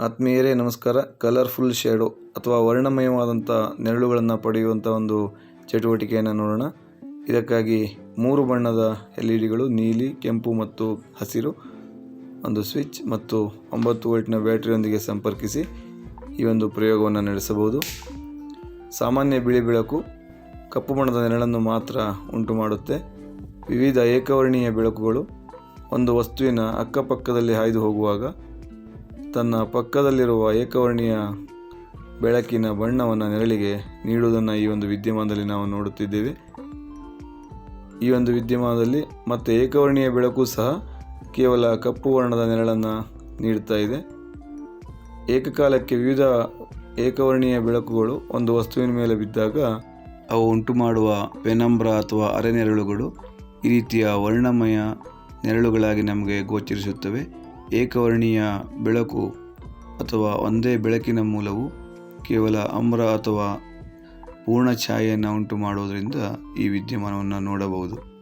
ಆತ್ಮೀಯರೇ, ನಮಸ್ಕಾರ. Colourful shadow ಅಥವಾ ವರ್ಣಮಯವಾದಂಥ ನೆರಳುಗಳನ್ನು ಪಡೆಯುವಂಥ ಒಂದು ಚಟುವಟಿಕೆಯನ್ನು ನೋಡೋಣ. ಇದಕ್ಕಾಗಿ ಮೂರು ಬಣ್ಣದ ಎಲ್ ಇ ಡಿಗಳು, ನೀಲಿ, ಕೆಂಪು ಮತ್ತು ಹಸಿರು. ಒಂದು ಸ್ವಿಚ್ ಮತ್ತು ಒಂಬತ್ತು ವೋಲ್ಟ್ನ ಬ್ಯಾಟ್ರಿಯೊಂದಿಗೆ ಸಂಪರ್ಕಿಸಿ ಈ ಒಂದು ಪ್ರಯೋಗವನ್ನು ನಡೆಸಬಹುದು. ಸಾಮಾನ್ಯ ಬಿಳಿ ಬೆಳಕು ಕಪ್ಪು ಬಣ್ಣದ ನೆರಳನ್ನು ಮಾತ್ರ ಉಂಟು ಮಾಡುತ್ತೆ. ವಿವಿಧ ಏಕವರ್ಣೀಯ ಬೆಳಕುಗಳು ಒಂದು ವಸ್ತುವಿನ ಅಕ್ಕಪಕ್ಕದಲ್ಲಿ ಹಾಯ್ದು ಹೋಗುವಾಗ ತನ್ನ ಪಕ್ಕದಲ್ಲಿರುವ ಏಕವರ್ಣೀಯ ಬೆಳಕಿನ ಬಣ್ಣವನ್ನು ನೆರಳಿಗೆ ನೀಡುವುದನ್ನು ಈ ಒಂದು ವಿದ್ಯಮಾನದಲ್ಲಿ ನಾವು ನೋಡುತ್ತಿದ್ದೇವೆ. ಈ ಒಂದು ವಿದ್ಯಮಾನದಲ್ಲಿ ಮತ್ತು ಏಕವರ್ಣೀಯ ಬೆಳಕು ಸಹ ಕೇವಲ ಕಪ್ಪು ವರ್ಣದ ನೆರಳನ್ನು ನೀಡ್ತಾ ಇದೆ. ಏಕಕಾಲಕ್ಕೆ ವಿವಿಧ ಏಕವರ್ಣೀಯ ಬೆಳಕುಗಳು ಒಂದು ವಸ್ತುವಿನ ಮೇಲೆ ಬಿದ್ದಾಗ ಅವು ಉಂಟು ಮಾಡುವ ಪೆನಂಬ್ರ ಅಥವಾ ಅರೆನೆರಳುಗಳು ಈ ರೀತಿಯ ವರ್ಣಮಯ ನೆರಳುಗಳಾಗಿ ನಮಗೆ ಗೋಚರಿಸುತ್ತವೆ. ಏಕವರ್ಣೀಯ ಬೆಳಕು ಅಥವಾ ಒಂದೇ ಬೆಳಕಿನ ಮೂಲವು ಕೇವಲ ಅಮ್ರ ಅಥವಾ ಪೂರ್ಣ ಛಾಯೆಯನ್ನು ಉಂಟು ಮಾಡುವುದರಿಂದ ಈ ವಿದ್ಯಮಾನವನ್ನು ನೋಡಬಹುದು.